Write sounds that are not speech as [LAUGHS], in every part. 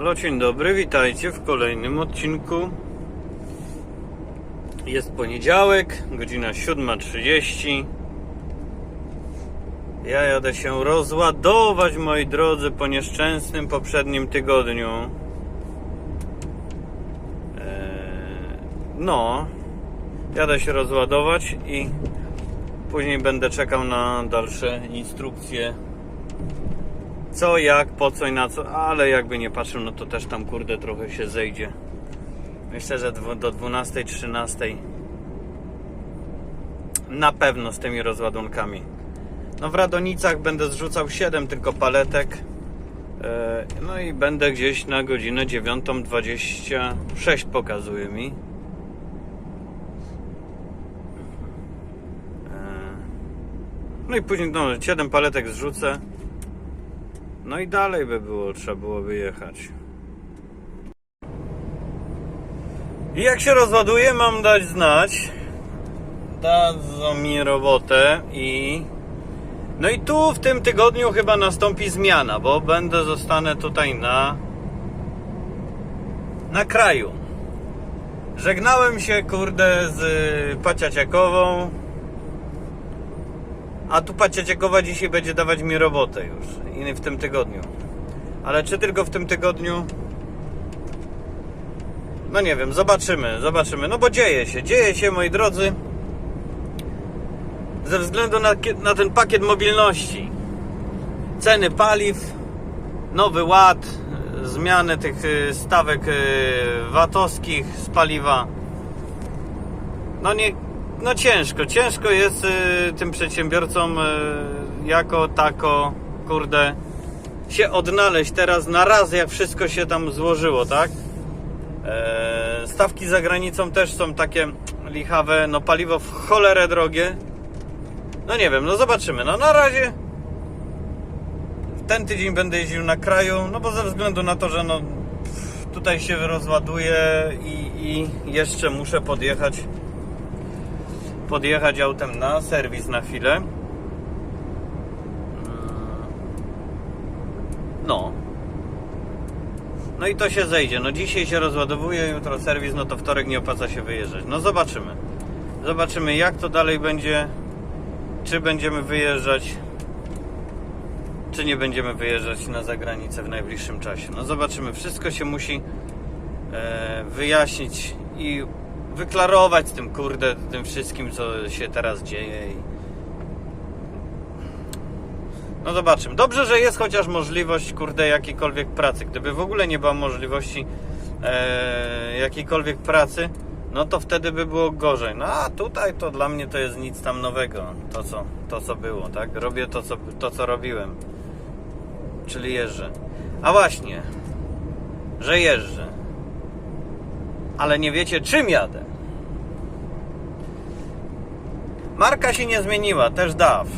Halo, dzień dobry, witajcie w kolejnym odcinku. Jest poniedziałek, godzina 7.30. Ja jadę się rozładować, moi drodzy, po nieszczęsnym poprzednim tygodniu. Eee, no, jadę się rozładować i później będę czekał na dalsze instrukcje co, jak, po co i na co, ale jakby nie patrzył, no to też tam kurde trochę się zejdzie. Myślę, że do 12, 13 na pewno z tymi rozładunkami. No w Radonicach będę zrzucał 7 tylko paletek. E, No i będę gdzieś na godzinę 9.26 pokazuje mi. E, No i później no, 7 paletek zrzucę. No i dalej by było, trzeba byłoby jechać. I jak się rozładuje, mam dać znać. Dadzą mi robotę i... No i tu w tym tygodniu chyba nastąpi zmiana, bo będę zostanę tutaj na... na kraju. Żegnałem się, kurde, z Paciaciakową. A tu Paciaciekowa dzisiaj będzie dawać mi robotę już. I w tym tygodniu. Ale czy tylko w tym tygodniu? No nie wiem, zobaczymy, zobaczymy. No bo dzieje się, dzieje się, moi drodzy. Ze względu na, na ten pakiet mobilności. Ceny paliw, nowy ład, zmiany tych e, stawek e, VAT-owskich z paliwa. No nie, no ciężko, ciężko jest y, tym przedsiębiorcom y, jako tako, kurde, się odnaleźć teraz na raz, jak wszystko się tam złożyło, tak? E, stawki za granicą też są takie lichawe, no paliwo w cholerę drogie. No nie wiem, no zobaczymy. No na razie ten tydzień będę jeździł na kraju, no bo ze względu na to, że no tutaj się rozładuje i, i jeszcze muszę podjechać podjechać autem na serwis na chwilę. Mm. No. No i to się zejdzie. No dzisiaj się rozładowuje, jutro serwis, no to wtorek nie opłaca się wyjeżdżać. No zobaczymy. Zobaczymy jak to dalej będzie. Czy będziemy wyjeżdżać, czy nie będziemy wyjeżdżać na zagranicę w najbliższym czasie. No zobaczymy. Wszystko się musi e, wyjaśnić i wyklarować z tym kurde, tym wszystkim, co się teraz dzieje. I... No zobaczymy. Dobrze, że jest chociaż możliwość, kurde, jakiejkolwiek pracy. Gdyby w ogóle nie było możliwości e, jakiejkolwiek pracy, no to wtedy by było gorzej. No a tutaj to dla mnie to jest nic tam nowego. To co, to, co było, tak? Robię to co, to, co robiłem. Czyli jeżdżę. A właśnie, że jeżdżę ale nie wiecie czym jadę. Marka się nie zmieniła, też DAF.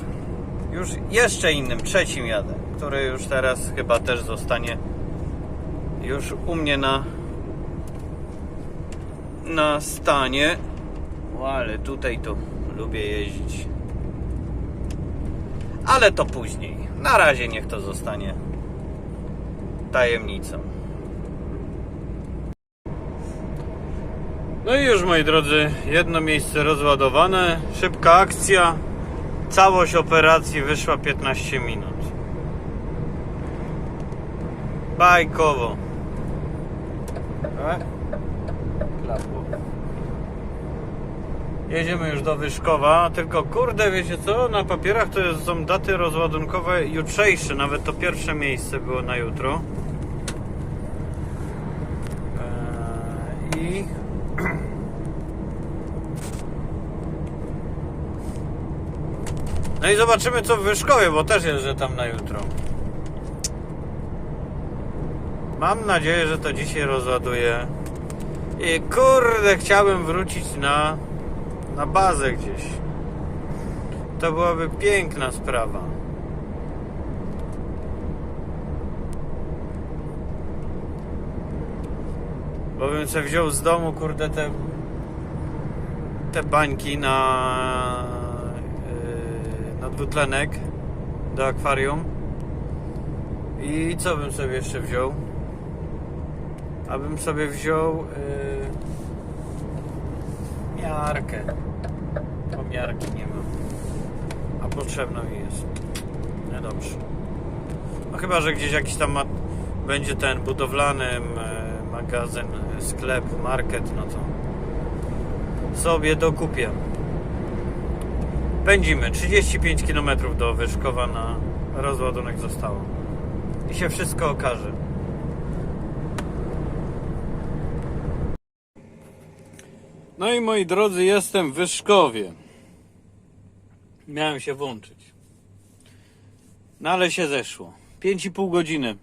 Już jeszcze innym, trzecim jadę, który już teraz chyba też zostanie już u mnie na na stanie. O, ale tutaj to lubię jeździć. Ale to później. Na razie niech to zostanie tajemnicą. No i już moi drodzy, jedno miejsce rozładowane, szybka akcja, całość operacji wyszła 15 minut. Bajkowo. E? Klapło. Jedziemy już do Wyszkowa, tylko kurde, wiecie co, na papierach to są daty rozładunkowe jutrzejsze, nawet to pierwsze miejsce było na jutro. Eee, I No i zobaczymy co w Wyszkowie, bo też jeżdżę tam na jutro. Mam nadzieję, że to dzisiaj rozładuję. I kurde, chciałbym wrócić na, na bazę gdzieś. To byłaby piękna sprawa. Bo bym sobie wziął z domu, kurde, te te bańki na na dwutlenek do akwarium i co bym sobie jeszcze wziął abym sobie wziął yy, miarkę. Bo miarki nie mam. A potrzebna mi jest. No dobrze. No chyba, że gdzieś jakiś tam ma, będzie ten budowlany e, magazyn, e, sklep, market, no to sobie dokupię. Pędzimy. 35 km do Wyszkowa na rozładunek zostało. I się wszystko okaże. No i moi drodzy, jestem w Wyszkowie. Miałem się włączyć. No ale się zeszło. 5,5 godziny.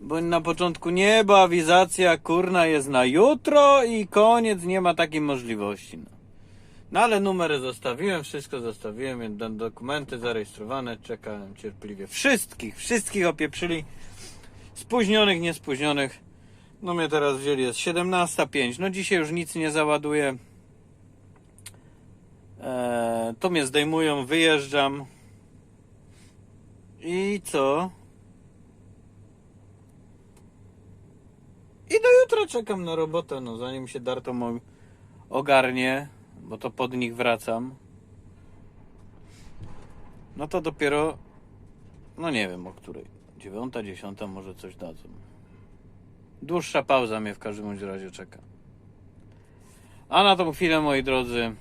Bo na początku nie, bo awizacja kurna jest na jutro i koniec, nie ma takiej możliwości. No, no ale numery zostawiłem, wszystko zostawiłem, dokumenty zarejestrowane, czekałem cierpliwie. Wszystkich, wszystkich opieprzyli. Spóźnionych, niespóźnionych. No mnie teraz wzięli, jest 17.05. No dzisiaj już nic nie załaduję. Eee, to mnie zdejmują, wyjeżdżam. I co? I do jutra czekam na robotę, no zanim się Darto ogarnie, bo to pod nich wracam. No to dopiero, no nie wiem o której. Dziewiąta, dziesiąta może coś dadzą. Dłuższa pauza mnie w każdym razie czeka. A na tą chwilę, moi drodzy,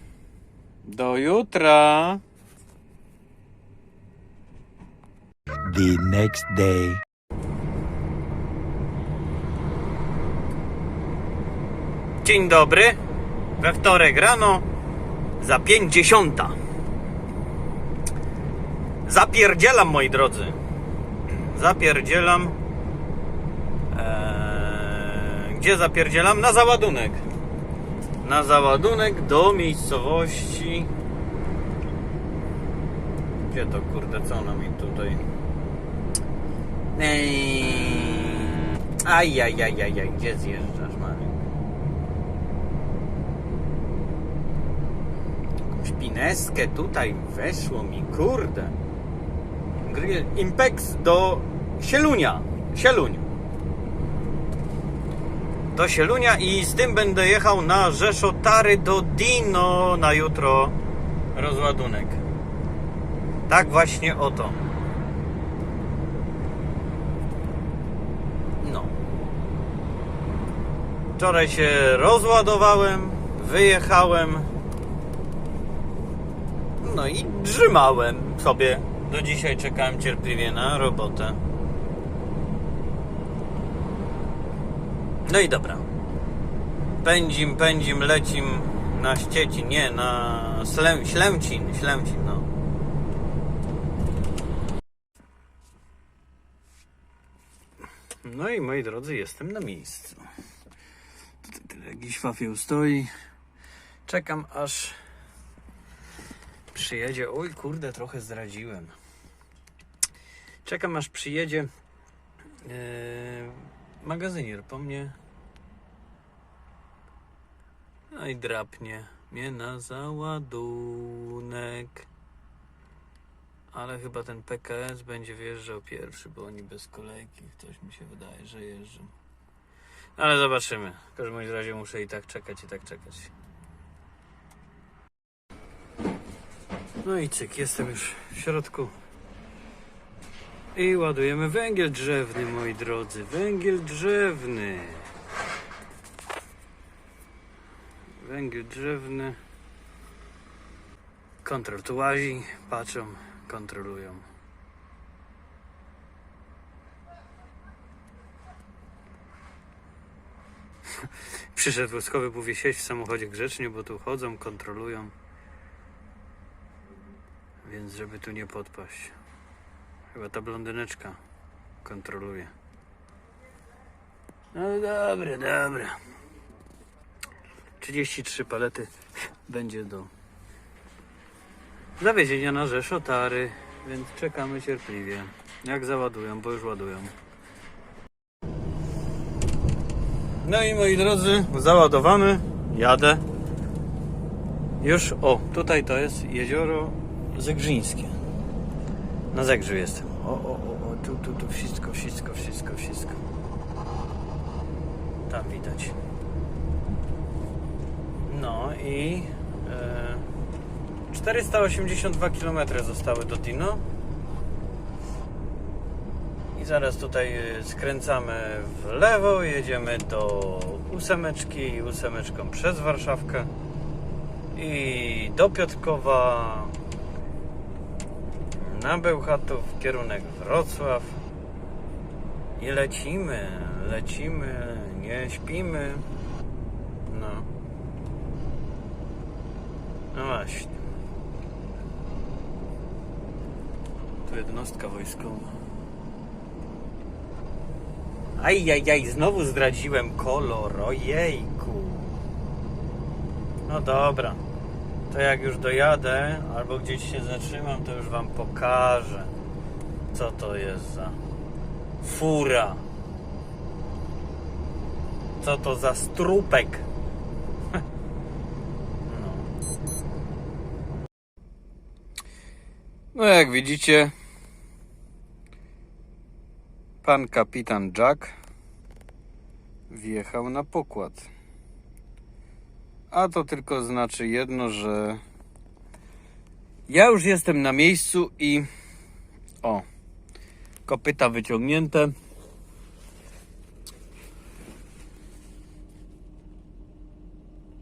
do jutra. the next day. Dzień dobry. We wtorek rano za 50. Zapierdzielam, moi drodzy. Zapierdzielam. Eee, gdzie zapierdzielam? Na załadunek. Na załadunek do miejscowości. Gdzie to kurde, co ona mi tutaj? Eee, Ajajajajaj, gdzie zjeżdżasz, Jakąś pineskę tutaj weszło mi, kurde. Grill Impex do Sielunia. Sieluń. Do Sielunia i z tym będę jechał na Rzeszotary do Dino na jutro rozładunek. Tak właśnie oto. No. Wczoraj się rozładowałem, wyjechałem. No i drzymałem sobie. Do dzisiaj czekałem cierpliwie na robotę. No i dobra. Pędzim, pędzim, lecim na Ściecin, nie, na Slem, Ślemcin, Ślemcin, no. No i moi drodzy, jestem na miejscu. Tutaj tyle jakiś fafieł stoi. Czekam aż przyjedzie. Oj, kurde, trochę zdradziłem. Czekam aż przyjedzie yy, magazynier po mnie. No i drapnie mnie na załadunek. Ale chyba ten PKS będzie wjeżdżał pierwszy, bo oni bez kolejki. Coś mi się wydaje, że jeżdżą. Ale zobaczymy. W każdym razie muszę i tak czekać, i tak czekać. No i cyk, jestem już w środku. I ładujemy węgiel drzewny, moi drodzy. Węgiel drzewny. Węgiel drzewny. Kontrol tu łazi, patrzą, kontrolują. [LAUGHS] Przyszedł wojskowy, mówi siedź w samochodzie grzecznie, bo tu chodzą, kontrolują. Więc żeby tu nie podpaść. Chyba ta blondyneczka kontroluje. No dobra, dobra. 33 palety będzie do zawiezienia na Rzeszotary, więc czekamy cierpliwie. Jak załadują, bo już ładują. No i moi drodzy, załadowany, jadę. Już, o, tutaj to jest jezioro Zegrzyńskie. Na Zegrzu jestem. O, o, o, o tu, tu, tu, wszystko, wszystko, wszystko, wszystko. tam widać. No i e, 482 km zostały do Dino. I zaraz tutaj e, skręcamy w lewo, jedziemy do ósemeczki i ósemeczką przez Warszawkę i do Piotrkowa na Bełchatów, kierunek Wrocław i lecimy, lecimy, nie śpimy. No. No właśnie. Tu jednostka wojskowa. Ajajaj, znowu zdradziłem kolor, ojejku. No dobra. To jak już dojadę, albo gdzieś się zatrzymam, to już wam pokażę, co to jest za fura. Co to za strupek. [LAUGHS] No. No jak widzicie, pan kapitan Jack wjechał na pokład. A to tylko znaczy jedno, że ja już jestem na miejscu i o, kopyta wyciągnięte.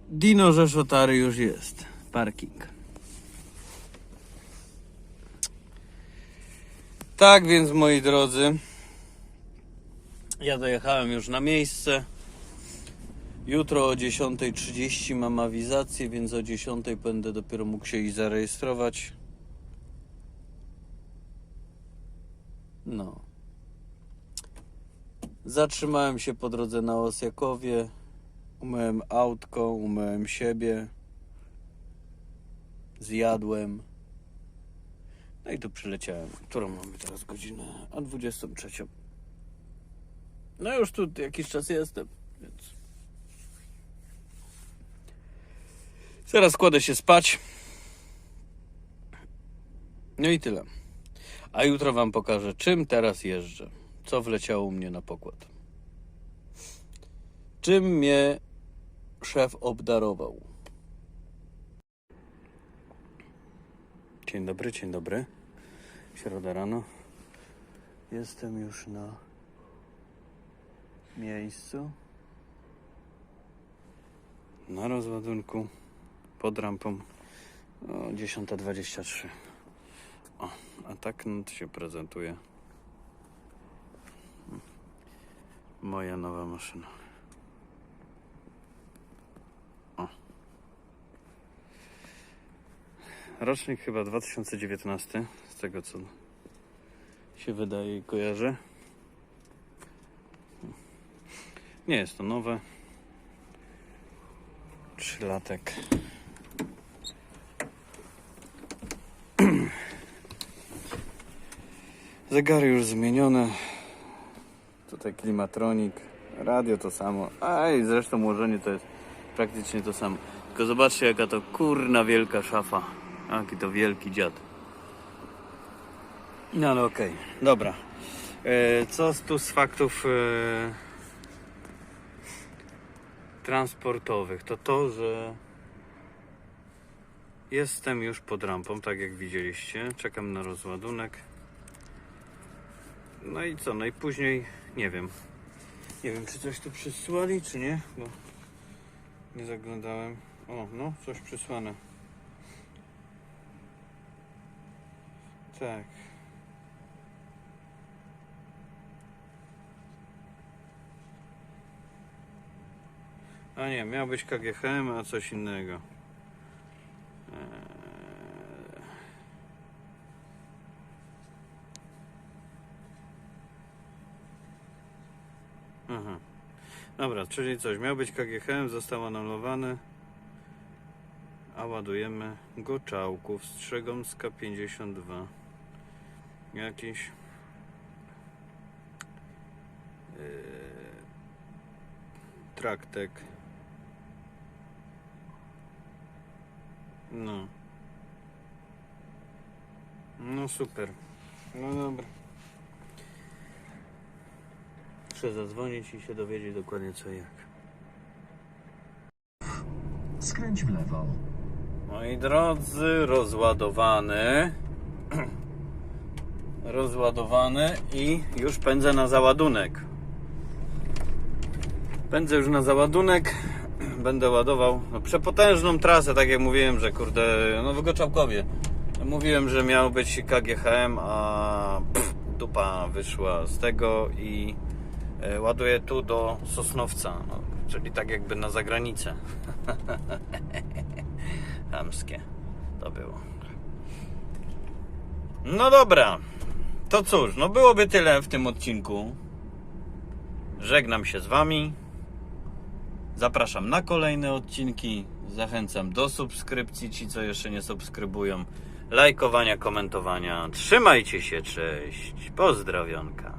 Dino Rzeszotary już jest. Parking. Tak więc moi drodzy, ja dojechałem już na miejsce. Jutro o 10.30 mam awizację, więc o 10.00 będę dopiero mógł się i zarejestrować. No. Zatrzymałem się po drodze na Osjakowie. Umyłem autko, umyłem siebie. Zjadłem. No i tu przyleciałem. Którą mamy teraz godzinę? A 23. No już tu jakiś czas jestem, więc. Zaraz kładę się spać. No i tyle. A jutro Wam pokażę, czym teraz jeżdżę. Co wleciało u mnie na pokład. Czym mnie szef obdarował. Dzień dobry, dzień dobry. Środa rano. Jestem już na miejscu. Na rozładunku pod rampą o 10.23. O, a tak no, się prezentuje moja nowa maszyna. O. Rocznik chyba 2019, z tego co się wydaje i kojarzę. Nie jest to nowe. Trzylatek. Zegary już zmienione. Tutaj klimatronik. Radio to samo. A i zresztą ułożenie to jest praktycznie to samo. Tylko zobaczcie jaka to kurna wielka szafa. Jaki to wielki dziad. No ale okej. Dobra. E, co tu z faktów e, transportowych? To to, że jestem już pod rampą, tak jak widzieliście. Czekam na rozładunek. No i co? No i później nie wiem. Nie wiem, czy coś tu przysłali, czy nie, bo nie zaglądałem. O, no, coś przysłane. Tak. A nie, miał być KGHM, a coś innego. Eee... Aha. Dobra, czyli coś, miał być KGHM, został anulowany. A ładujemy Goczałków, Strzegomska 52. Jakiś. Yy, traktek. No. No super. No dobra. Muszę zadzwonić i się dowiedzieć dokładnie co i jak. Skręć w lewo. Moi drodzy, rozładowany. [CLEARS THROAT] Rozładowany i już pędzę na załadunek. Pędzę już na załadunek. [CLEARS THROAT] Będę ładował no, przepotężną trasę, tak jak mówiłem, że kurde, no w Goczałkowie. Mówiłem, że miał być KGHM, a pff, dupa wyszła z tego i ładuję tu do Sosnowca, no, czyli tak jakby na zagranicę. [LAUGHS] Chamskie to było. No dobra. To cóż, no byłoby tyle w tym odcinku. Żegnam się z Wami. Zapraszam na kolejne odcinki. Zachęcam do subskrypcji, ci co jeszcze nie subskrybują. Lajkowania, komentowania. Trzymajcie się, cześć. Pozdrowionka.